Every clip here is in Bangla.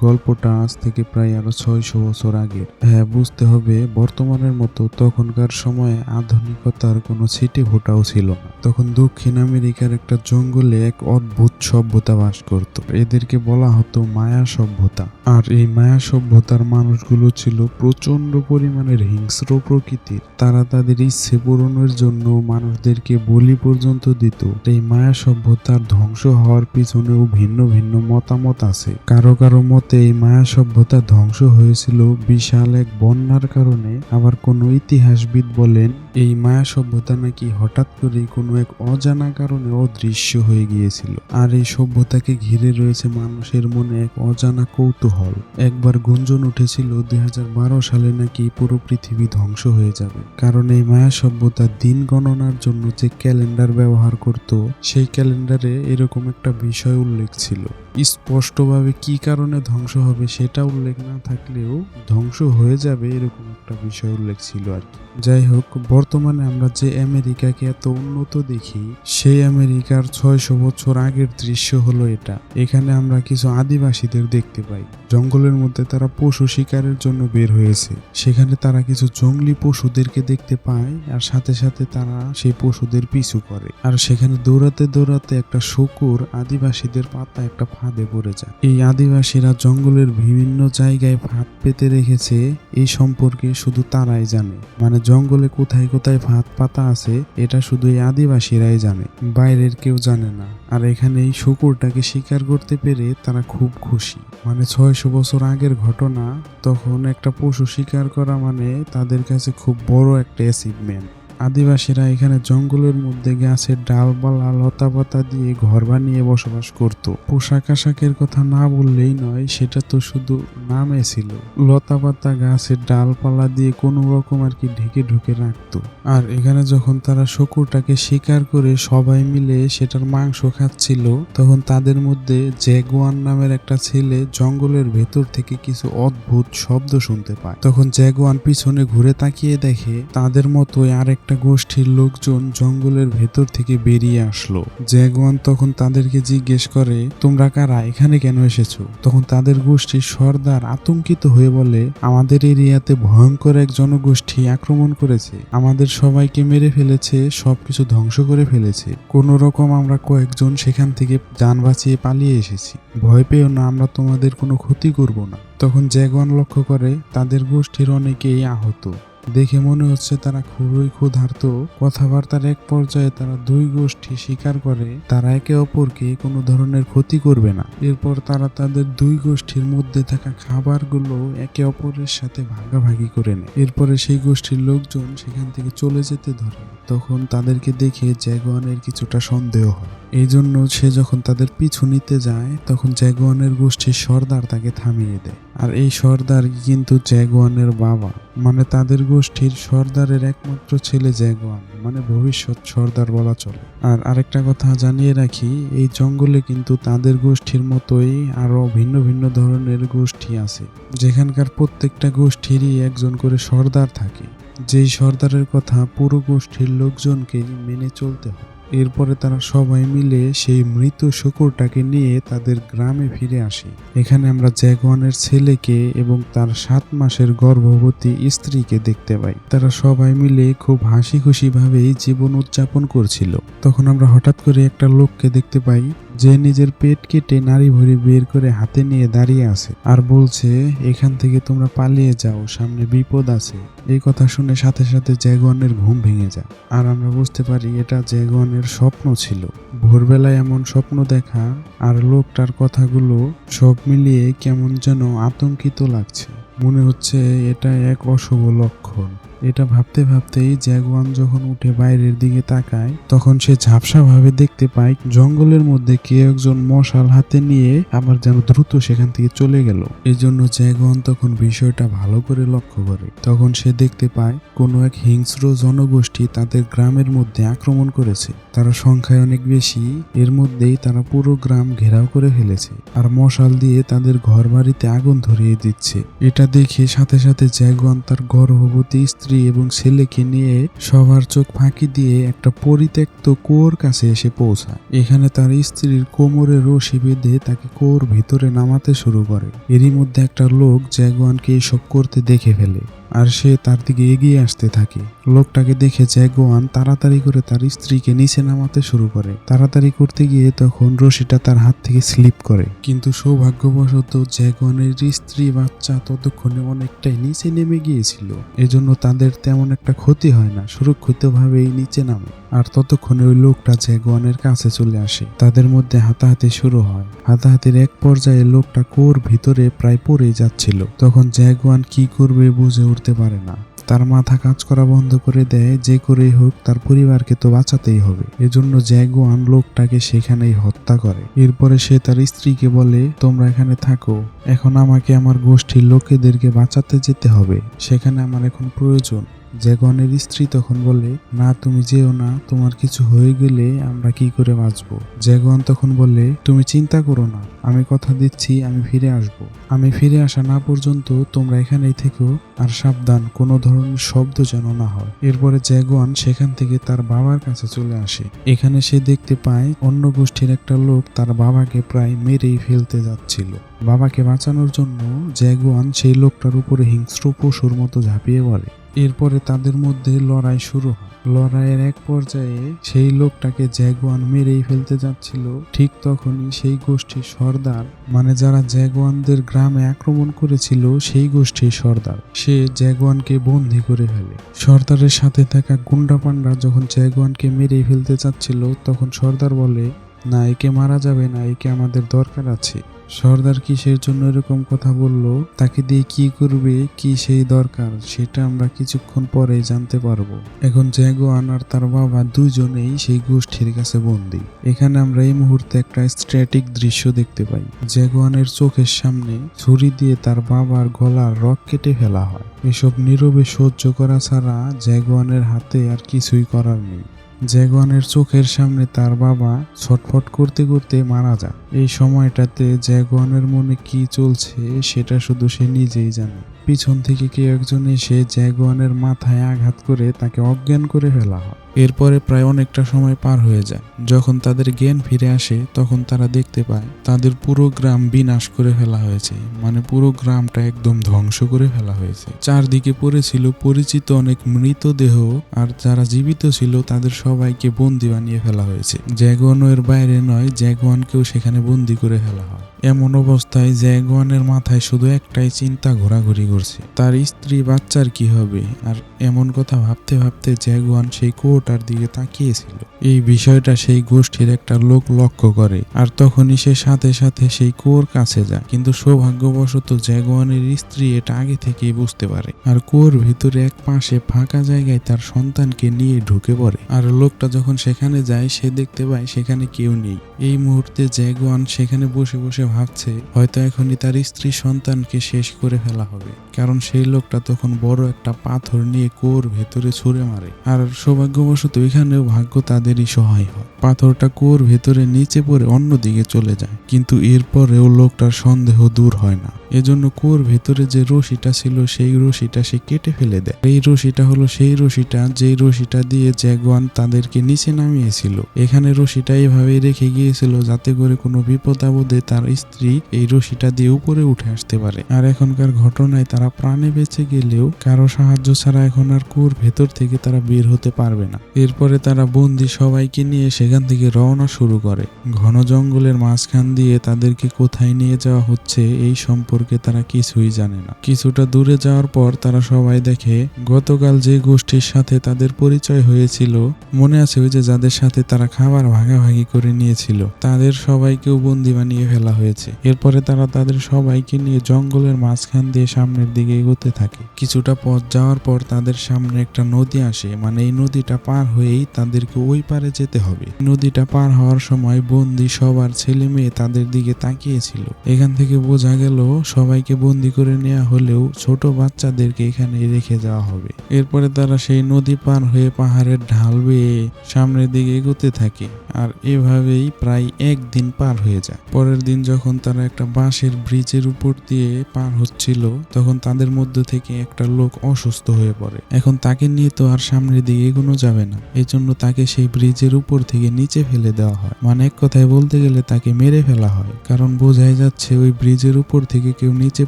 গল্পটা আজ থেকে প্রায় আরও ছয়শো বছর আগের। হ্যাঁ বুঝতে হবে, বর্তমানের মতো তখনকার সময়ে আধুনিকতার কোনো ছিটে ফোটাও ছিল না। তখন দক্ষিণ আমেরিকার একটা জঙ্গলে এক অদ্ভুত সভ্যতা বাস করত। এদেরকে বলা হতো মায়া সভ্যতা। আর এই মায়া সভ্যতার মানুষগুলো ছিল প্রচণ্ড পরিমাণের হিংস্র প্রকৃতির। তারা তাদের ইচ্ছে পূরণের জন্য মানুষদেরকে বলি পর্যন্ত দিত। এই মায়া সভ্যতার ধ্বংস হওয়ার পিছনেও ভিন্ন ভিন্ন মতামত আছে। কারও কারও মতে এই মায়া সভ্যতা ধ্বংস হয়েছিল বিশাল এক বন্যার কারণে। আবার কোনো ইতিহাসবিদ বলেন এই মায়া সভ্যতা নাকি হঠাৎ করেই কোনো এক অজানা কারণে অদৃশ্য হয়ে গিয়েছিল। আর এই সভ্যতাকে ঘিরে রয়েছে মানুষের মনে এক অজানা কৌতূহল। একবার গুঞ্জন উঠেছিল দু হাজার বারো সালে নাকি পুরো পৃথিবী ধ্বংস হয়ে যাবে। কারণ এই মায়া সভ্যতা দিন গণনার জন্য যে ক্যালেন্ডার ব্যবহার করত, সেই ক্যালেন্ডারে এরকম একটা বিষয় উল্লেখ ছিল। স্পষ্টভাবে কি কারণে ধ্বংস হবে সেটা উল্লেখ না থাকলেও ধ্বংস হয়ে যাবে এরকম একটা বিষয় উল্লেখ ছিল আর কি। যাই হোক বর্তমানে আমরা যে আমেরিকাকে এত উন্নত দেখি, সেই আমেরিকার ছয়শো বছর আগের দৃশ্য হলো এটা। এখানে আমরা কিছু আদিবাসীদের দেখতে পাই। জঙ্গলের মধ্যে তারা পশু শিকারের জন্য বের হয়েছে। সেখানে তারা কিছু জঙ্গলি পশুদেরকে দেখতে পায় আর সাথে সাথে তারা সেই পশুদের পিছু করে। আর সেখানে দৌড়াতে দৌড়াতে একটা শুকুর আদিবাসীদের পাতা একটা ফাঁদে পড়ে যায়। এই আদিবাসীরা জঙ্গলের বিভিন্ন জায়গায় ফাঁদ পেতে রেখেছে, এই সম্পর্কে শুধু তারাই জানে। মানে জঙ্গলে কোথায় কোথায় ভাত পাতা আছে, এটা শুধু এই আদিবাসীরাই জানে। বাইরের কেউ জানে না। আর এখানে এই শুকুরটাকে শিকার করতে পেরে তারা খুব খুশি। মানে ছয়শো বছর আগের ঘটনা, তখন একটা পশু শিকার করা মানে তাদের কাছে খুব বড় একটা অ্যাচিভমেন্ট আদিবাসীরা এখানে জঙ্গলের মধ্যে গাছের ডালপালা লতা পাতা দিয়ে ঘর বানিয়ে বসবাস করত। পোশাক আশাকের কথা না বললেই নয়, সেটা তো শুধু নামে ছিল। লতা পাতা গাছের ডালপালা দিয়ে কোনো রকম আর কি ঢেকে ঢুকে রাখতো। আর এখানে যখন তারা শকুরটাকে শিকার করে সবাই মিলে সেটার মাংস খাচ্ছিল, তখন তাদের মধ্যে জ্যাগুয়ান নামের একটা ছেলে জঙ্গলের ভেতর থেকে কিছু অদ্ভুত শব্দ শুনতে পায়। তখন জ্যাগুয়ান পিছনে ঘুরে তাকিয়ে দেখে, তাদের মতোই আরেকটা গোষ্ঠীর লোকজন জঙ্গলের ভেতর থেকে বেরিয়ে আসলো। জ্যাগুয়ান তখন তাদেরকে জিজ্ঞেস করে, তোমরা কারা? এখানে কেন এসেছ? তখন তাদের গোষ্ঠীর সর্দার আতঙ্কিত হয়ে বলে, আমাদের এরিয়াতে ভয়ঙ্কর এক জনগোষ্ঠী আক্রমণ করেছে। আমাদের সবাইকে মেরে ফেলেছে, সবকিছু ধ্বংস করে ফেলেছে। কোনো রকম আমরা কয়েকজন সেখান থেকে যান বাঁচিয়ে পালিয়ে এসেছি। ভয় পেও না, আমরা তোমাদের কোনো ক্ষতি করব না। তখন জ্যাগুয়ান লক্ষ্য করে, তাদের গোষ্ঠীর অনেকেই আহত। দেখে মনে হচ্ছে তারা খুবই ক্ষুধার্ত। কথাবার্তার এক পর্যায়ে তারা দুই গোষ্ঠী স্বীকার করে, তারা একে অপরকে কোনো ধরনের ক্ষতি করবে না। এরপর তারা তাদের দুই গোষ্ঠীর মধ্যে থাকা খাবারগুলো একে অপরের সাথে ভাগাভাগি করে নেয়। এরপরে সেই গোষ্ঠীর লোকজন সেখান থেকে চলে যেতে ধরে। তখন তাদেরকে দেখে জ্যাগোয়ানের কিছুটা সন্দেহ হয়। এই জন্য সে যখন তাদের পিছু নিতে যায়, তখন জ্যাগোয়ানের গোষ্ঠীর সর্দার তাকে থামিয়ে দেয়। আর এই সর্দার কিন্তু জ্যাগোয়ানের বাবা মানে তাদের গোষ্ঠীর সর্দারের একমাত্র ছেলে জ্যাগোয়ান মানে ভবিষ্যৎ সর্দার বলা চলে। আর আরেকটা কথা জানিয়ে রাখি, এই জঙ্গলে কিন্তু তাদের গোষ্ঠীর মতোই আরও ভিন্ন ভিন্ন ধরনের গোষ্ঠী আছে। যেখানকার প্রত্যেকটা গোষ্ঠীরই একজন করে সর্দার থাকে। যেই সর্দারের কথা পুরো গোষ্ঠীর লোকজনকেই মেনে চলতে হয়। এরপরে তারা সবাই মিলে সেই মৃত শুকুরটাকে নিয়ে তাদের গ্রামে ফিরে আসে। এখানে আমরা জ্যাগওয়ানের ছেলেকে এবং তার সাত মাসের গর্ভবতী স্ত্রীকে দেখতে পাই। তারা সবাই মিলে খুব হাসি খুশি ভাবে জীবন উদযাপন করছিল। তখন আমরা হঠাৎ করে একটা লোককে দেখতে পাই যে নিজের পেট কেটে নারী ভরি বের করে হাতে নিয়ে দাঁড়িয়ে আছে আর বলছে, এখান থেকে তোমরা পালিয়ে যাও, সামনে বিপদ আছে। এই কথা শুনে সাথে সাথে জ্যাগওয়ানের ঘুম ভেঙে যায়। আর আমরা বুঝতে পারি এটা জ্যাগওয়ানের স্বপ্ন ছিল। ভোরবেলায় এমন স্বপ্ন দেখা আর লোকটার কথাগুলো সব মিলিয়ে কেমন যেন আতঙ্কিত লাগছে। মনে হচ্ছে এটা এক অশুভ লক্ষণ। এটা ভাবতে ভাবতেই জ্যাগুয়ান যখন উঠে বাইরের দিকে তাকায়, তখন সে ঝাপসা ভাবে দেখতে পায় জঙ্গলের মধ্যে কে একজন মশাল হাতে নিয়ে আবার যেন দ্রুত সেখান থেকে চলে গেল। এই জন্য জ্যাগুয়ান তখন বিষয়টা ভালো করে লক্ষ্য করে। তখন সে দেখতে পায়, কোনো এক হিংস্র জনগোষ্ঠী তাদের গ্রামের মধ্যে আক্রমণ করেছে। তারা সংখ্যায় অনেক বেশি, এর মধ্যেই তারা পুরো গ্রাম ঘেরাও করে ফেলেছে আর মশাল দিয়ে তাদের ঘর বাড়িতে আগুন ধরিয়ে দিচ্ছে। এটা দেখে সাথে সাথে জ্যাগুয়ান তার গর্ভবতী স্ত্রী এবং ছেলেকে নিয়ে সবার চোখ ফাঁকি দিয়ে একটা পরিত্যক্ত কুয়োর কাছে এসে পৌঁছায়। এখানে তার স্ত্রীর কোমরে রশি বেঁধে তাকে কুয়োর ভিতরে নামাতে শুরু করে। এরই মধ্যে একটা লোক জ্যাগুয়ানকে এসব করতে দেখে ফেলে। আর সে তার দিকে এগিয়ে আসতে থাকে। লোকটাকে দেখে জ্যাগোয়ান তাড়াতাড়ি করে তার স্ত্রীকে নিচে নামাতে শুরু করে। তাড়াতাড়ি করতে গিয়ে তখন রশিটা তার হাত থেকে স্লিপ করে। কিন্তু সৌভাগ্যবশত জ্যাগোয়ানের স্ত্রী বাচ্চা ততক্ষণে অনেকটাই নিচে নেমে গিয়েছিল। এজন্য তাদের তেমন একটা ক্ষতি হয় না, সুরক্ষিতভাবেই নিচে নামে। আর ততক্ষণে ওই লোকটা জ্যাগুয়ানের কাছে চলে আসে, তাদের মধ্যে হাতাহাতি শুরু হয়। হাতাহাতির এক পর্যায়ে লোকটা কোর ভিতরে প্রায় পড়েই যাচ্ছিল। তখন জ্যাগুয়ান কি করবে বুঝে উঠতে পারে না। তার মাথা কাজ করা বন্ধ করে দেয়, যে করেই হোক তার পরিবারকে তো বাঁচাতেই হবে। এজন্য জ্যাগুয়ান লোকটাকে সেখানেই হত্যা করে। এরপরে সে তার স্ত্রীকে বলে, তোমরা এখানে থাকো। এখন আমাকে আমার গোষ্ঠীর লোকেদেরকে বাঁচাতে যেতে হবে। সেখানে আমার এখন প্রয়োজন। জ্যাগনের স্ত্রী তখন বলে, না, তুমি যেও না, তোমার কিছু হয়ে গেলে আমরা কি করে বাঁচবো? জ্যাগন তখন বলে, তুমি চিন্তা করো না, আমি কথা দিচ্ছি, আমি ফিরে আসব। আমি ফিরে আসা না পর্যন্ত তোমরা এখানেই থেকেও আর সাবধান, কোনো ধরনের শব্দ যেন না হয়। এরপরে জ্যাগুয়ান সেখান থেকে তার বাবার কাছে চলে আসে। এখানে সে দেখতে পায়, অন্য গোষ্ঠীর একটা লোক তার বাবাকে প্রায় মেরেই ফেলতে যাচ্ছিল। বাবাকে বাঁচানোর জন্য জ্যাগুয়ান সেই লোকটার উপরে হিংস্র পশুর মতো ঝাঁপিয়ে পড়ে। এরপরে তাদের মধ্যে লড়াই শুরু হয়। লড়াইয়ের এক পর্যায়ে সেই লোকটাকে জ্যাগুয়ান মেরেই ফেলতে যাচ্ছিল। ঠিক তখনই সেই গোষ্ঠীর সর্দার মানে যারা জ্যাগুয়ানদের গ্রামে আক্রমণ করেছিল, সেই গোষ্ঠীর সর্দার। সে জ্যাগুয়ানকে বন্দি করে ফেলে। সর্দারের সাথে থাকা গুন্ডা পান্ডা যখন জ্যাগুয়ানকে মেরেই ফেলতে চাচ্ছিল, তখন সর্দার বলে, না, একে মারা যাবে না, একে আমাদের দরকার আছে। সর্দার কিসের জন্য এরকম কথা বলল? তাকে দিয়ে কি করবে? কি সেই দরকার? সেটা আমরা কিছুক্ষণ পরে জানতে পারব। এখন জ্যাগুয়ান আর তার বাবা দুজনেই সেই গোষ্ঠীর কাছে বন্দি। এখানে আমরা এই মুহূর্তে একটা স্ট্র্যাটিক দৃশ্য দেখতে পাই। জ্যাগুয়ানের চোখের সামনে ছুরি দিয়ে তার বাবার গলার রক কেটে ফেলা হয়। এসব নীরবে সহ্য করা ছাড়া জ্যাগুয়ানের হাতে আর কিছুই করার নেই। জ্যাগুয়ানের চোখের সামনে তার বাবা ছটফট করতে করতে মারা যান। এই সময়টাতে জ্যাগোয়ানের মনে কি চলছে, সেটা শুধু সে নিজেই জানে। পিছন থেকে কেউ একজন এসে জ্যাগুয়ানের মাথায় আঘাত করে তাকে অজ্ঞান করে ফেলা হয়। এরপরে প্রায় অনেকটা সময় পার হয়ে যায়। যখন তাদের জ্ঞান ফিরে আসে, তখন তারা দেখতে পায়, তাদের পুরো গ্রাম বিনাশ করে ফেলা হয়েছে। মানে পুরো গ্রামটা একদম ধ্বংস করে ফেলা হয়েছে। চারদিকে পড়েছিল পরিচিত অনেক মৃতদেহ, আর যারা জীবিত ছিল, তাদের সবাইকে বন্দি বানিয়ে ফেলা হয়েছে। জ্যাগুয়ানও এর বাইরে নয়, জ্যাগুয়ানকেও সেখানে বন্দি করে ফেলা হয়। এমন অবস্থায় জ্যাগুয়ানের মাথায় শুধু একটাই চিন্তা ঘোরাঘুরি করছে। তার স্ত্রী বাচ্চার কি হবে? আর এমন কথা ভাবতে ভাবতে জ্যাগুয়ান সেই কোটার দিকে তাকিয়েছিল। এই বিষয়টা সেই গোষ্ঠীর একটা লোক লক্ষ্য করে, আর তখনই সে সাথে সাথে সেই কুয়োর কাছে যায়। কিন্তু সৌভাগ্যবশত জ্যাগুয়ানের স্ত্রী এটা আগে থেকেই বুঝতে পারে, আর কুয়োর ভিতরে এক পাশে ফাঁকা জায়গায় তার সন্তানকে নিয়ে ঢুকে পড়ে। আর লোকটা যখন সেখানে যায়, সে দেখতে পায় সেখানে কেউ নেই। এই মুহূর্তে জ্যাগুয়ান সেখানে বসে বসে ভাবছে হয়তো এখনই তার স্ত্রী সন্তানকে শেষ করে ফেলা হবে। কারণ সেই লোকটা তখন বড় একটা পাথর নিয়ে কুয়োর ভেতরে ছুঁড়ে মারে। আর সৌভাগ্যবশত এখানেও ভাগ্য তাদেরই সহায় হয়। পাথরটা কুয়োর ভেতরে নিচে পড়ে অন্যদিকে চলে যায়। কিন্তু এরপরেও লোকটার সন্দেহ দূর হয় না। এজন্য কুয়োর ভেতরে যে রশিটা ছিল, সেই রশিটা সে কেটে ফেলে দেয়। এই রশিটা হলো সেই রশিটা, যেই রশিটা দিয়ে জ্যাগুয়ান তাদেরকে নিচে নামিয়েছিল। এখানে রশিটা এভাবে রেখে গিয়েছিল যাতে করে কোনো বিপদ আপদে তার স্ত্রী এই রশিটা দিয়ে উপরে উঠে আসতে পারে। আর এখনকার ঘটনায় তারা প্রাণে বেঁচে গেলেও কারও সাহায্য ছাড়া এখন আর কুয়োর ভেতর থেকে তারা বের হতে পারবে না। এরপরে তারা বন্দি সবাইকে নিয়ে সেখান থেকে রওনা শুরু করে। ঘন জঙ্গলের মাঝখান দিয়ে তাদেরকে কোথায় নিয়ে যাওয়া হচ্ছে এই সম্পর্কে তারা কিছুই জানে না। কিছুটা দূরে যাওয়ার পর তারা সবাই দেখে, গতকাল যে গোষ্ঠীর সাথে তাদের পরিচয় হয়েছিল, মনে আছে ওই যে যাদের সাথে তারা খাবার ভাগাভাগি করে নিয়েছিল, তাদের সবাইকেও বন্দি বানিয়ে ফেলা হয়েছে। এরপরে তারা তাদের সবাইকে নিয়ে জঙ্গলের মাঝখান দিয়ে সামনের দিকে এগোতে থাকে। কিছুটা পথ যাওয়ার পর তাদের সামনে একটা নদী আসে মানে এই নদীটা পার হয়েই তাদেরকে ওই পারে যেতে হবে। নদীটা পার হওয়ার সময় বন্দি সবার ছেলে মেয়ে তাদের দিকে তাকিয়েছিল। এখান থেকে বোঝা গেল, সবাইকে বন্দি করে নেওয়া হলেও ছোট বাচ্চাদেরকে এখানে রেখে যাওয়া হবে। এরপরে তারা সেই নদী পার হয়ে পাহাড়ের ঢাল বেয়ে সামনের দিকে এগোতে থাকে, আর এভাবেই প্রায় একদিন পার হয়ে যায়। পরের দিন যখন তারা একটা বাঁশের ব্রিজের উপর দিয়ে পার হচ্ছিল, তখন তাদের মধ্য থেকে একটা লোক অসুস্থ হয়ে পড়ে। এখন তাকে নিয়ে তো আর সামনের দিকে এগোনো যাবে না। এই জন্য তাকে সেই ব্রিজের উপর থেকে নিচে ফেলে দেওয়া হয়। মানে এক কথায় বলতে গেলে তাকে মেরে ফেলা হয়। কারণ বোঝাই যাচ্ছে ওই ব্রিজের উপর থেকে কেউ নিচে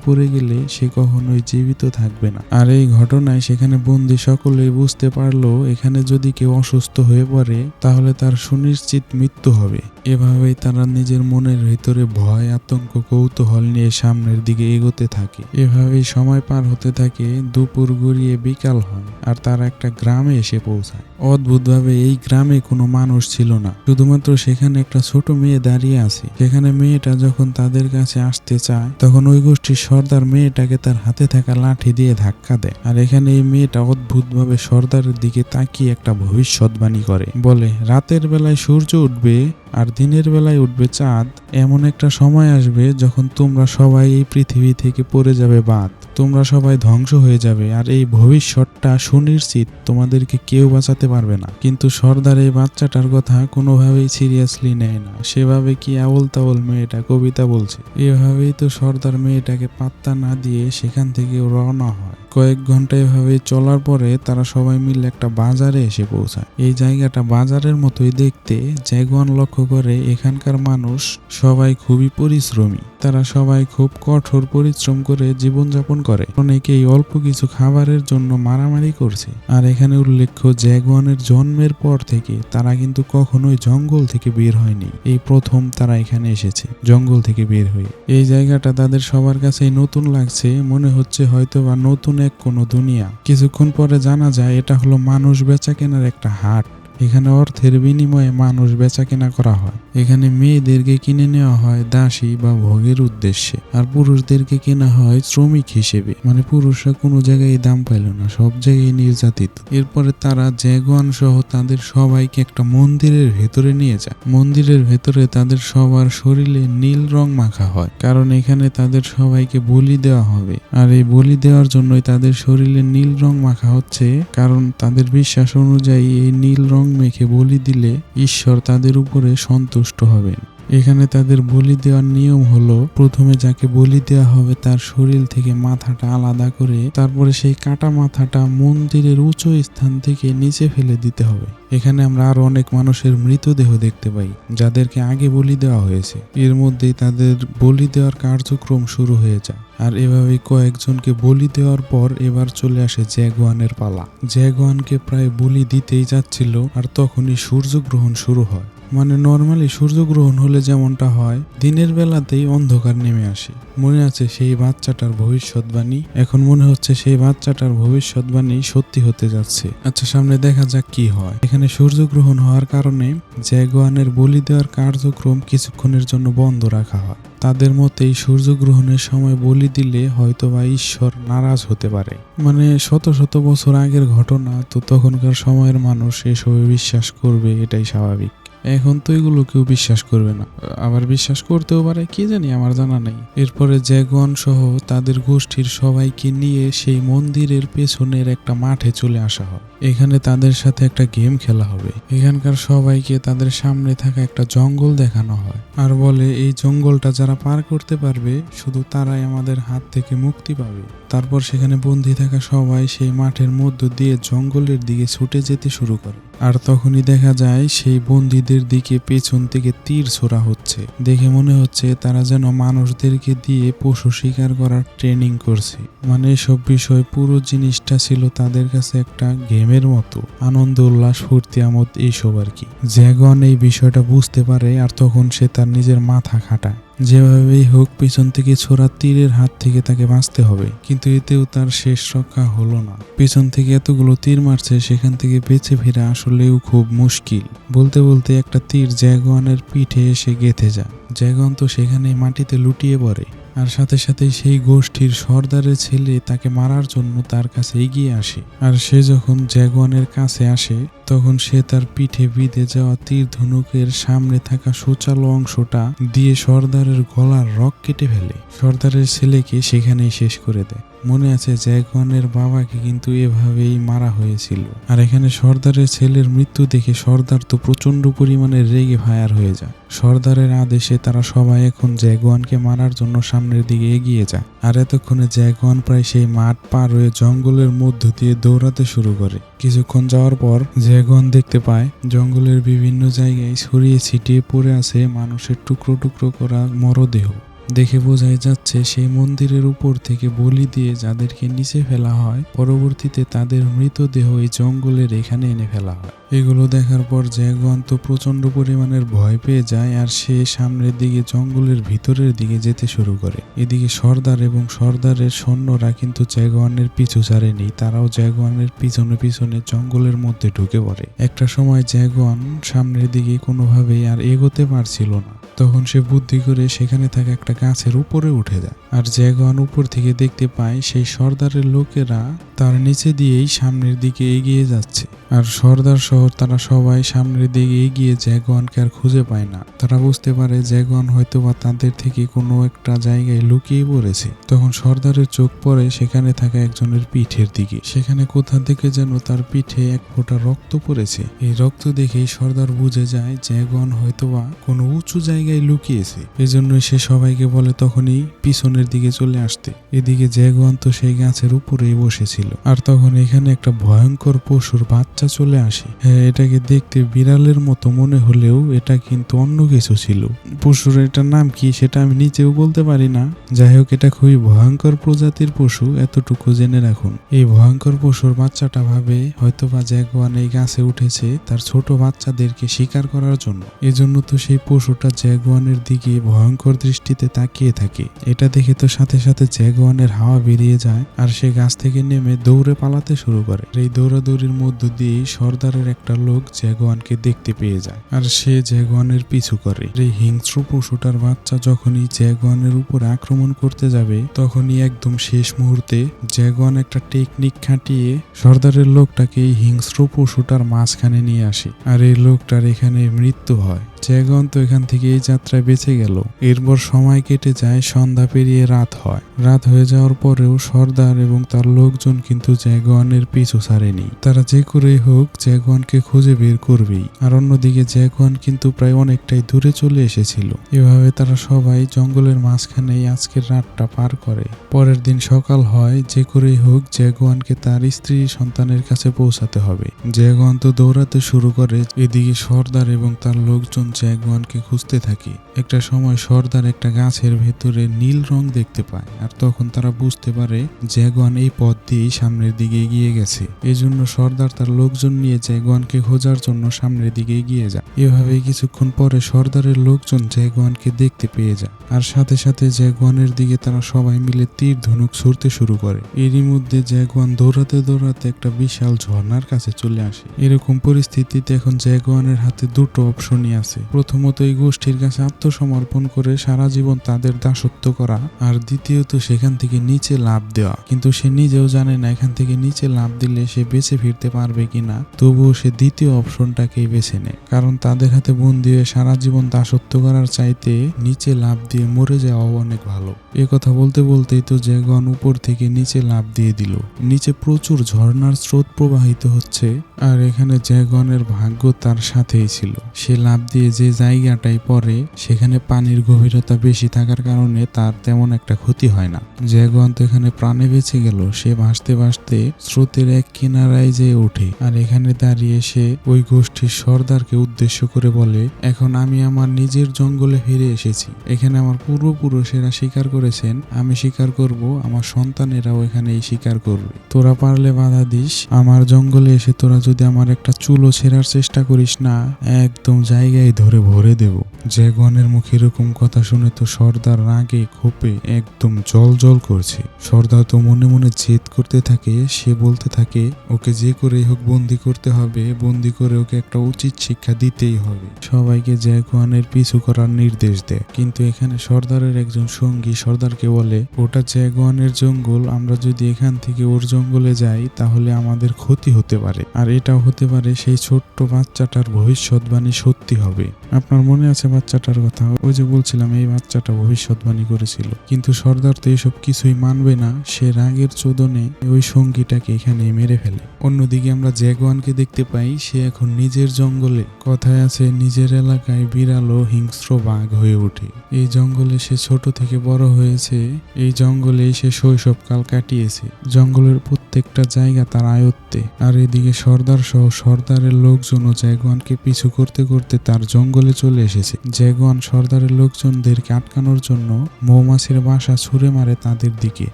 পড়ে গেলে সে কখনোই জীবিত থাকবে না। আর এই ঘটনায় সেখানে বন্দি সকলেই বুঝতে পারল, এখানে যদি কেউ অসুস্থ হয়ে পড়ে, তাহলে তার সুনিশ্চিত মৃত্যু হবে। এভাবেই তারা নিজের মনের ভিতরে ভয়, আতঙ্ক, কৌতূহল নিয়ে সামনের দিকে এগোতে থাকে। এভাবেই সময় পার হতে থাকে দুপুর গড়িয়ে বিকাল হয় আর তারা একটা গ্রামে এসে পৌঁছায়। অদ্ভুতভাবে এই গ্রামে কোনো মানুষ ছিল না। শুধুমাত্র সেখানে একটা ছোট মেয়ে দাঁড়িয়ে আছে। সেখানে মেয়েটা যখন তাদের কাছে আসতে চায়, তখন ওই গোষ্ঠীর সর্দার মেয়েটাকে তার হাতে থাকা লাঠি দিয়ে ধাক্কা দেয়। আর এখানে এই মেয়েটা অদ্ভুতভাবে সর্দারের দিকে তাকিয়ে একটা ভবিষ্যৎবাণী করে। বলে, রাতের বেলায় সূর্য উঠবে আর দিনের বেলায় উঠবে চাঁদ। এমন একটা সময় আসবে যখন তোমরা সবাই এই পৃথিবী থেকে পড়ে যাবে বাদ। তোমরা সবাই ধ্বংস হয়ে যাবে। আর এই ভবিষ্যৎটা সুনিশ্চিত তোমাদেরকে কেউ বাঁচাতে পারবে না। কিন্তু সর্দার এই বাচ্চাটার কথা কোনোভাবেই সিরিয়াসলি নেয় না। সেভাবে কি আউল তাউল মেয়েটা কবিতা বলছে? এভাবেই তো সর্দার মেয়েটাকে পাত্তা না দিয়ে সেখান থেকে রওনা হয়। কয়েক ঘণ্টা এভাবে চলার পরে তারা সবাই মিলে একটা বাজারে এসে পৌঁছায়। এই জায়গাটা বাজারের মতোই দেখতে, জ্যাগুয়ান লক্ষ্য করে এখানকার মানুষ সবাই খুবই পরিশ্রমী। তারা সবাই খুব কঠোর পরিশ্রম করে জীবনযাপন করে। অনেকেই অল্প কিছু খাবারের জন্য মারামারি করছে। আর এখানে উল্লেখ্য, জ্যাগুয়ানের জন্মের পর থেকে তারা কিন্তু কখনোই জঙ্গল থেকে বের হয়নি। এই প্রথম তারা এখানে এসেছে, জঙ্গল থেকে বের হয়ে। এই জায়গাটা তাদের সবার কাছেই নতুন লাগছে। মনে হচ্ছে হয়তো বা নতুন এক কোনো দুনিয়া। কিছুক্ষণ পরে জানা যায় এটা হলো মানুষ বেচা কেনার একটা হাট। এখানে অর্থের বিনিময়ে মানুষ বেচা কেনা করা হয়। এখানে মেয়েদেরকে কিনে নেওয়া হয় দাসী বা ভোগের উদ্দেশ্যে, আর পুরুষদেরকে কেনা হয় শ্রমিক হিসেবে। মানে পুরুষরা কোনো জায়গায় দাম পাইল না, সব জায়গায় নির্যাতিত। এরপরে তারা জ্যাগুয়ান সহ তাদের সবাইকে একটা মন্দিরের ভেতরে নিয়ে যায়। মন্দিরের ভেতরে তাদের সবার শরীরে নীল রং মাখা হয়, কারণ এখানে তাদের সবাইকে বলি দেওয়া হবে। আর এই বলি দেওয়ার জন্যই তাদের শরীরে নীল রং মাখা হচ্ছে, কারণ তাদের বিশ্বাস অনুযায়ী এই নীল রং মেখে বলি দিলে ঈশ্বর তাদের উপরে সন্তুষ্ট হবেন এখানে তাদের বলি দেওয়ার নিয়ম হলো, প্রথমে যাকে বলি দেওয়া হবে তার শরীর থেকে মাথাটা আলাদা করে, তারপরে সেই কাটা মাথাটা মন্দিরের উঁচু স্থান থেকে নিচে ফেলে দিতে হবে। এখানে আমরা আরও অনেক মানুষের মৃতদেহ দেখতে পাই, যাদেরকে আগে বলি দেওয়া হয়েছে। এর মধ্যেই তাদের বলি দেওয়ার কার্যক্রম শুরু হয়ে যায়। আর এভাবে কয়েকজনকে বলি দেওয়ার পর এবার চলে আসে জ্যাগুয়ানের পালা। জ্যাগুয়ানকে প্রায় বলি দিতেই যাচ্ছিল, আর তখনই সূর্যগ্রহণ শুরু হয়। মানে নর্মালি সূর্যগ্রহণ হলে যেমনটা হয়, দিনের বেলাতেই অন্ধকার নেমে আসে। মনে আছে সেই বাচ্চাটার ভবিষ্যৎবাণী এখন মনে হচ্ছে সেই বাচ্চাটার ভবিষ্যৎবাণী সত্যি হতে যাচ্ছে। আচ্ছা সামনে দেখা যাক কি হয়। এখানে সূর্যগ্রহণ হওয়ার কারণে জ্যাগুয়ানের বলি দেওয়ার কার্যক্রম কিছুক্ষণের জন্য বন্ধ রাখা হয়। তাদের মতে সূর্যগ্রহণের সময় বলি দিলে হয়তোবা ঈশ্বর নারাজ হতে পারে। মানে শত শত বছর আগের ঘটনা, তো তখনকার সময়ের মানুষ এসবে বিশ্বাস করবে, এটাই স্বাভাবিক। এখন তো এগুলো কেউ বিশ্বাস করবে না। আবার বিশ্বাস করতেও পারে, কি জানি, আমার জানা নেই। এরপরে জ্যাগন সহ তাদের গোষ্ঠীর সবাইকে নিয়ে সেই মন্দিরের পেছনের একটা মাঠে চলে আসা হয়। এখানে তাদের সাথে একটা গেম খেলা হবে। এখানকার সবাইকে তাদের সামনে থাকা একটা জঙ্গল দেখানো হয়। আর বলে, এই জঙ্গলটা যারা পার করতে পারবে, শুধু তারাই আমাদের হাত থেকে মুক্তি পাবে। তারপর সেখানে বন্দি থাকা সবাই সেই মাঠের মধ্য দিয়ে জঙ্গলের দিকে ছুটে যেতে শুরু করে। আর তখনই দেখা যায়, সেই বন্দীদের দিকে পেছন থেকে তীর ছোড়া হচ্ছে। দেখে মনে হচ্ছে তারা যেন মানুষদেরকে দিয়ে পশু শিকার করার ট্রেনিং করছে। মানে এসব বিষয়, পুরো জিনিসটা ছিল তাদের কাছে একটা গেমের মতো। আনন্দ, উল্লাস, ফুর্তি, আমোদ, এইসব আর কি। জ্যাগন এই বিষয়টা বুঝতে পারে, আর তখন সে তার নিজের মাথা খাটায়। যেভাবেই হোক, পিছন থেকে ছোড়া তীরের হাত থেকে তাকে বাঁচতে হবে। কিন্তু এতেও তার শেষ রক্ষা হলো না। পিছন থেকে এতগুলো তীর মারছে, সেখান থেকে বেঁচে ফিরে আসলেও খুব মুশকিল। বলতে বলতে একটা তীর জ্যাগওয়ানের পিঠে এসে গেঁথে যায়। জ্যাগন তো সেখানে মাটিতে লুটিয়ে পড়ে। আর সাথে সাথে সেই গোষ্ঠীর সর্দারের ছেলে তাকে মারার জন্য তার কাছে এগিয়ে আসে। আর সে যখন জ্যাগুয়ানের কাছে আসে, তখন সে তার পিঠে বিঁধে যাওয়া তীর ধনুকের সামনে থাকা সোচালো অংশটা দিয়ে সর্দারের গলার রক কেটে ফেলে। সর্দারের ছেলেকে সেখানেই শেষ করে দেয়। মনে আছে জ্যাগুয়ানের বাবাকে কিন্তু এভাবেই মারা হয়েছিল। আর এখানে সর্দারের ছেলের মৃত্যু দেখে সর্দার তো প্রচণ্ড পরিমাণে রেগে ফায়ার হয়ে যায়। সর্দারের আদেশে তারা সবাই এখন জ্যাগুয়ানকে মারার জন্য সামনের দিকে এগিয়ে যায়। আর এতক্ষণে জ্যাগুয়ান প্রায় সেই মাঠ পার হয়ে জঙ্গলের মধ্য দিয়ে দৌড়াতে শুরু করে। কিছুক্ষণ যাওয়ার পর জ্যাগুয়ান দেখতে পায়, জঙ্গলের বিভিন্ন জায়গায় ছড়িয়ে ছিটিয়ে পড়ে আছে মানুষের টুকরো টুকরো করা মরদেহ। দেখে বোঝাই যাচ্ছে, সেই মন্দিরের উপর থেকে বলি দিয়ে যাদেরকে নিচে ফেলা হয়, পরবর্তীতে তাদের মৃতদেহ এই জঙ্গলের এখানে এনে ফেলা হয়। এগুলো দেখার পর জ্যাগুয়ান তো প্রচণ্ড পরিমাণের ভয় পেয়ে যায় আর সে সামনের দিকে জঙ্গলের ভিতরের দিকে যেতে শুরু করে। এদিকে সর্দার এবং সর্দারের সৈন্যরা কিন্তু জ্যাগুয়ানের পিছু ছাড়েনি, তারাও জ্যাগুয়ানের পিছনে পিছনে জঙ্গলের মধ্যে ঢুকে পড়ে। একটা সময় জ্যাগুয়ান সামনের দিকে কোনোভাবেই আর এগোতে পারছিল না। তখন সে বুদ্ধি করে সেখানে থাকা একটা গাছের উপরে উঠে যায়। আর জ্যাগুয়ান উপর থেকে দেখতে পায় সেই সর্দারের লোকেরা তার নিচে দিয়েই সামনের দিকে এগিয়ে যাচ্ছে। আর সর্দার সহ তারা সবাই সামনের দিকে এগিয়ে জ্যাগুয়ানকে আর খুঁজে পায় না। তারা বুঝতে পারে জ্যাগন হয়তো বা তাদের থেকে কোনো একটা জায়গায় লুকিয়ে পড়েছে। তখন সর্দারের চোখ পড়ে সেখানে থাকা একজনের পিঠের দিকে। সেখানে কোথা থেকে যেন তার পিঠে এক ফোঁটা রক্ত পড়েছে। এই রক্ত দেখেই সর্দার বুঝে যায় জ্যাগুয়ান হয়তোবা কোনো উঁচু জায়গায় লুকিয়েছে। এজন্যই সে সবাইকে বলে তখনই পিছনের দিকে চলে আসতে। এদিকে জ্যাগুয়ান তো সেই গাছের উপরেই বসেছিল। আর তখন এখানে একটা ভয়ঙ্কর পশুর বাচ্চা চলে আসে। হ্যাঁ এটাকে দেখতে বিড়ালের মতো মনে হলেও এটা কিন্তু অন্য কিছু ছিল। পশুর এটার নাম কি সেটা আমি নিজেও বলতে পারি না। যাই হোক, এটা খুবই ভয়ঙ্কর প্রজাতির পশু, এতটুকু জেনে রাখুন। এই ভয়ঙ্কর পশুর বাচ্চাটা ভাবে হয়তো হয়তোবা জ্যাগুয়ান এই গাছে উঠেছে তার ছোট বাচ্চাদেরকে শিকার করার জন্য। এজন্য তো সেই পশুটা জ্যাগুয়ানের দিকে ভয়ঙ্কর দৃষ্টিতে তাকিয়ে থাকে। এটা দেখে তো সাথে সাথে জ্যাগুয়ানের হাওয়া বেরিয়ে যায় আর সে গাছ থেকে নেমে দৌড়ে পালাতে শুরু করে। এই দৌড়াদৌড়ির মধ্য দিয়েই সর্দারের একটা লোক জ্যাগুয়ানকে দেখতে পেয়ে যায় আর সে জ্যাগুয়ানের পিছু করে। এই হিংস্র পশুটার বাচ্চা যখনই জ্যাগুয়ানের উপর আক্রমণ করতে যাবে, তখনই একদম শেষ মুহূর্তে জ্যাগুয়ান একটা টেকনিক খাটিয়ে সর্দারের লোকটাকে এই হিংস্র পশুটার মাঝখানে নিয়ে আসে। আর এই লোকটার এখানে মৃত্যু হয়। জ্যাগন তো এখান থেকে এই যাত্রায় বেঁচে গেল। এরপর সময় কেটে যায়, সন্ধ্যা পেরিয়ে রাত হয়। রাত হয়ে যাওয়ার পরেও সর্দার এবং তার লোকজন কিন্তু জ্যাগওয়ানের পিছু ছাড়েনি। তারা যে করেই হোক জ্যাগওয়ানকে খুঁজে বের করবেই। আর অন্যদিকে জ্যাগওয়ান কিন্তু প্রায় অনেকটাই দূরে চলে এসেছিল। এভাবে তারা সবাই জঙ্গলের মাঝখানেই আজকের রাতটা পার করে। পরের দিন সকাল হয়, যে করেই হোক জ্যাগওয়ানকে তার স্ত্রী সন্তানের কাছে পৌঁছাতে হবে। জ্যাগওয়ান তো দৌড়াতে শুরু করে। এদিকে সর্দার এবং তার লোকজন জ্যাগুয়ানকে খুঁজতে থাকে। একটা সময় সর্দার একটা গাছের ভেতরে নীল রং দেখতে পায়, আর তখন তারা বুঝতে পারে জ্যাগুয়ান এই পথ দিয়েই সামনের দিকে এগিয়ে গেছে। এজন্য সর্দার তার লোকজন নিয়ে জ্যাগুয়ানকে খোঁজার জন্য সামনের দিকে এগিয়ে যায়। এভাবে কিছুক্ষণ পরে সর্দারের লোকজন জ্যাগুয়ানকে দেখতে পেয়ে যায়, আর সাথে সাথে জ্যাগুয়ানের দিকে তারা সবাই মিলে তীর ধনুক ছুড়তে শুরু করে। এরই মধ্যে জ্যাগুয়ান দৌড়াতে দৌড়াতে একটা বিশাল ঝর্ণার কাছে চলে আসে। এরকম পরিস্থিতিতে এখন জ্যাগুয়ানের হাতে দুটো অপশনই আছে। প্রথমত এই গোষ্ঠীর কাছে আত্মসমর্পণ করে সারা জীবন তাদের দাসত্ব করা আর দ্বিতীয়ত সেখান থেকে নিচে লাভ দেওয়া। কিন্তু সে নিজেও জানে না এখান থেকে নিচে লাভ দিলে সে বেঁচে ফিরতে পারবে কিনা। তবুও সে দ্বিতীয় অপশনটাকেই বেছে নেয়। কারণ তাদের হাতে বন্দি হয়ে সারা জীবন দাসত্ব করার চাইতে নিচে লাভ দিয়ে মরে যাওয়া অনেক ভালো। এ কথা বলতে বলতেই তো জ্যাগন উপর থেকে নিচে লাভ দিয়ে দিল। নিচে প্রচুর ঝর্ণার স্রোত প্রবাহিত হচ্ছে আর এখানে জ্যাগনের ভাগ্য তার সাথেই ছিল। সে লাভ দিয়ে যে জায়গাটায় পড়ে, সেখানে পানির গভীরতা বেশি থাকার কারণে তার তেমন একটা ক্ষতি হয় না। জ্যাগন তো এখানে প্রাণে বেঁচে গেল, সে ভাসতে ভাসতে স্রোতের এক কিনারায় যেয়ে ওঠে। আর এখানে দাঁড়িয়ে সে ওই গোষ্ঠীর সর্দারকে উদ্দেশ্য করে বলে, এখন আমি আমার নিজের জঙ্গলে ফিরে এসেছি। এখানে আমার পূর্বপুরুষেরা স্বীকার করেছেন, আমি স্বীকার করব, আমার সন্তানেরাও এখানে এই স্বীকার করবে। তোরা পারলে বাধা দিস, আমার জঙ্গলে এসে তোরা যদি আমার একটা চুলো ছেঁড়ার চেষ্টা করিস না, একদম জায়গায় ধরে ভরে দেব। জ্যাগুয়ানের মুখে এরকম কথা শুনে তো সর্দার রাগে ক্ষোভে একদম জল জল করছে। সর্দার তো মনে মনে জেদ করতে থাকে, সে বলতে থাকে, ওকে যে করেই হোক বন্দি করতে হবে, বন্দি করে ওকে একটা উচিত শিক্ষা দিতেই হবে। সবাইকে জ্যাগুয়ানের পিছু করার নির্দেশ দেয় কিন্তু এখানে সর্দারের একজন সঙ্গী সর্দারকে বলে, ওটা জ্যাগুয়ানের জঙ্গল, আমরা যদি এখান থেকে ওর জঙ্গলে যাই, তাহলে আমাদের ক্ষতি হতে পারে। আর এটাও হতে পারে সেই ছোট্ট বাচ্চাটার ভবিষ্যৎবাণী সত্যি হবে। আপনার মনে আছে বাচ্চাটার কথা? ওই যে বলছিলাম, এই বাচ্চাটা ভবিষ্যৎবাণী করেছিল। কিন্তু সর্দার তো এইসব কিছুই মানবে না। সে রাগের চোদনে ওই সঙ্গীটাকে এখানে মেরে ফেলে। অন্যদিকে আমরা জ্যাগুয়ানকে দেখতে পাই, সে এখন নিজের জঙ্গলে। কথায় আছে, নিজের এলাকায় বিড়াল ও হিংস্র বাঘ হয়ে ওঠে। এই জঙ্গলে সে ছোট থেকে বড় হয়েছে। এই জঙ্গলে সে শৈশবকাল কাটিয়েছে। জঙ্গলের প্রত্যেকটা জায়গা তার আয়ত্তে। আর এদিকে সর্দার সহ সর্দারের লোকজনও জ্যাগুয়ানকে পিছু করতে করতে তার জঙ্গলে চলে এসেছে। জ্যাগুয়ান সর্দারের লোকজনদেরকে আটকানোর জন্য মৌমাছির বাসা ছুঁড়ে মারে তাদের দিকে।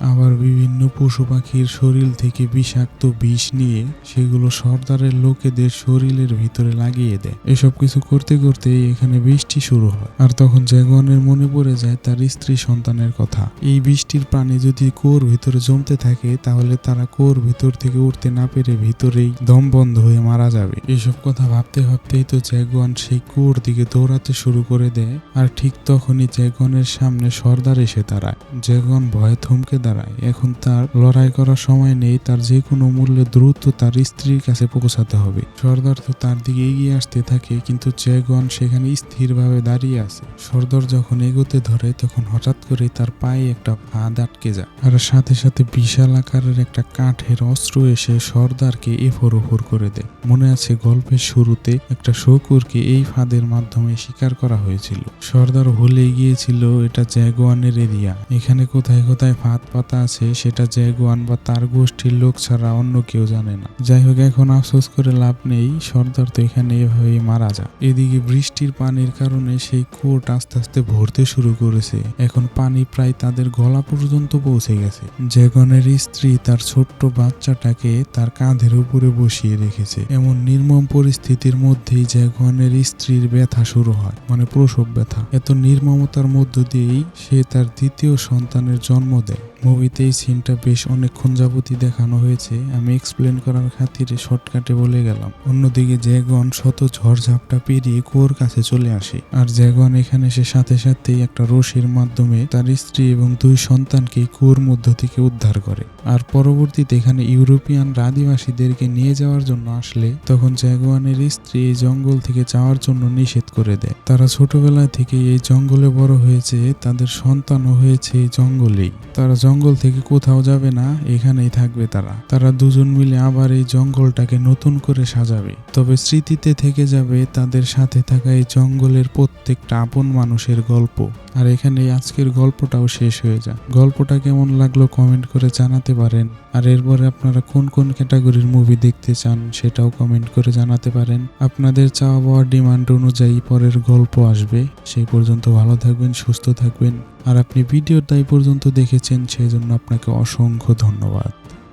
আবার বিভিন্ন পশু পাখির শরীর থেকে বিষাক্ত বিষ নিয়ে সেগুলো সর্দারের লোকেদের শরীরের ভিতরে লাগিয়ে দেয়। এসব কিছু করতে করতে এখানে বৃষ্টি শুরু হয়। আর তখন জ্যাগুয়ানের মনে পড়ে যায় তার স্ত্রী সন্তানের কথা। এই বৃষ্টির পানি যদি কোর ভিতরে জমতে থাকে, তাহলে তারা কোর ভিতর থেকে উঠতে না পেরে ভিতরেই দম বন্ধ হয়ে মারা যাবে। এসব কথা ভাবতে ভাবতেই তো জ্যাগুয়ান সেই কুয়োর দিকে দৌড়াতে শুরু করে দেয়, আর ঠিক তখনই জ্যাগুয়ানের সামনে সর্দার এসে দাঁড়ায়। জ্যাগুয়ান ভয়ে থমকে দাঁড়ায়। এখন তার লড়াই করার সময় নেই, তার যে কোনো মূল্যে দ্রুত তার স্ত্রীর কাছে পৌঁছাতে হবে। সর্দার তো তার দিকে এগিয়ে আসতে থাকে, কিন্তু জ্যাগুয়ান সেখানে স্থিরভাবে দাঁড়িয়ে আছে। সর্দার যখন এগোতে ধরে, তখন হঠাৎ করে তার পায়ে একটা ফাঁদ আটকে যায়, আর সাথে সাথে বিশাল আকারের একটা কাঠের অস্ত্র এসে সর্দারকে এফর ওফর করে দেয়। মনে আছে গল্পের শুরুতে একটা শকুরকে এই ফাঁদের মাধ্যমে শিকার করা হয়েছিল। সর্দার ভুলে গিয়েছিল এটা জ্যাগুয়ানের এরিয়া। এখানে কোথায় কোথায় ফাঁদ পাতা আছে, সেটা জ্যাগোয়ান বা তার গোষ্ঠীর লোক ছাড়া অন্য কেউ জানে না। যাই হোক, এখন আফসোস করে লাভ নেই, সর্দার তো এখানে এভাবেই মারা যায়। এদিকে বৃষ্টির পানির কারণে সেই কোট আস্তে আস্তে ভরতে শুরু করেছে। এখন পানি প্রায় তাদের গলা পর্যন্ত পৌঁছে গেছে। জ্যাগনের স্ত্রী তার ছোট্ট বাচ্চাটাকে তার কাঁধের উপরে বসিয়ে রেখেছে। এমন নির্মম পরিস্থিতির মধ্যেই জ্যাগনের স্ত্রীর ব্যথা শুরু হয় মানে প্রসব ব্যথা। এত নির্মমতার মধ্য দিয়েই সে তার দ্বিতীয় সন্তানের জন্ম দেয়। মুভিতে এই সিনটা বেশ অনেকক্ষণ যাবতই দেখানো হয়েছে। আমি এক্সপ্লেন করার খাতিরে শর্টকাটে বলে গেলাম। অন্যদিকে জ্যাগন শত ঝড়ঝাপটা পেরিয়ে কুয়োর কাছে চলে আসে। আর জ্যাগন এখানে সে সাথে সাথেই একটা রশির মাধ্যমে তার স্ত্রী এবং দুই সন্তানকে কুয়োর মধ্য থেকে উদ্ধার করে। আর পরবর্তীতে এখানে ইউরোপিয়ানরা আদিবাসীদেরকে নিয়ে যাওয়ার জন্য আসলে তখন জ্যাগুয়ানের স্ত্রী এই জঙ্গল থেকে যাওয়ার জন্য নিষেধ করে দেয়। তারা ছোটবেলা থেকে এই জঙ্গলে বড় হয়েছে, তাদের সন্তানও হয়েছে এই জঙ্গলেই। তারা জঙ্গল থেকে কোথাও যাবে না, এখানেই থাকবে তারা। তারা দুজন মিলে আবার এই জঙ্গলটাকে নতুন করে সাজাবে। তবে স্মৃতিতে থেকে যাবে তাদের সাথে থাকা এই জঙ্গলের প্রত্যেকটা আপন মানুষের গল্প। আর এখানে আজকের গল্পটাও শেষ হয়ে যায় গল্পটা কেমন লাগল কমেন্ট করে জানাতে পারেন। আর এরপরে আপনারা কোন কোন ক্যাটাগরির মুভি দেখতে চান সেটাও কমেন্ট করে জানাতে পারেন। আপনাদের চাওয়া পাওয়ার ডিমান্ড অনুযায়ী পরের গল্প আসবে। সেই পর্যন্ত ভালো থাকবেন, সুস্থ থাকবেন। আর আপনি ভিডিওটা এই পর্যন্ত দেখেছেন, সেই জন্য আপনাকে অসংখ্য ধন্যবাদ।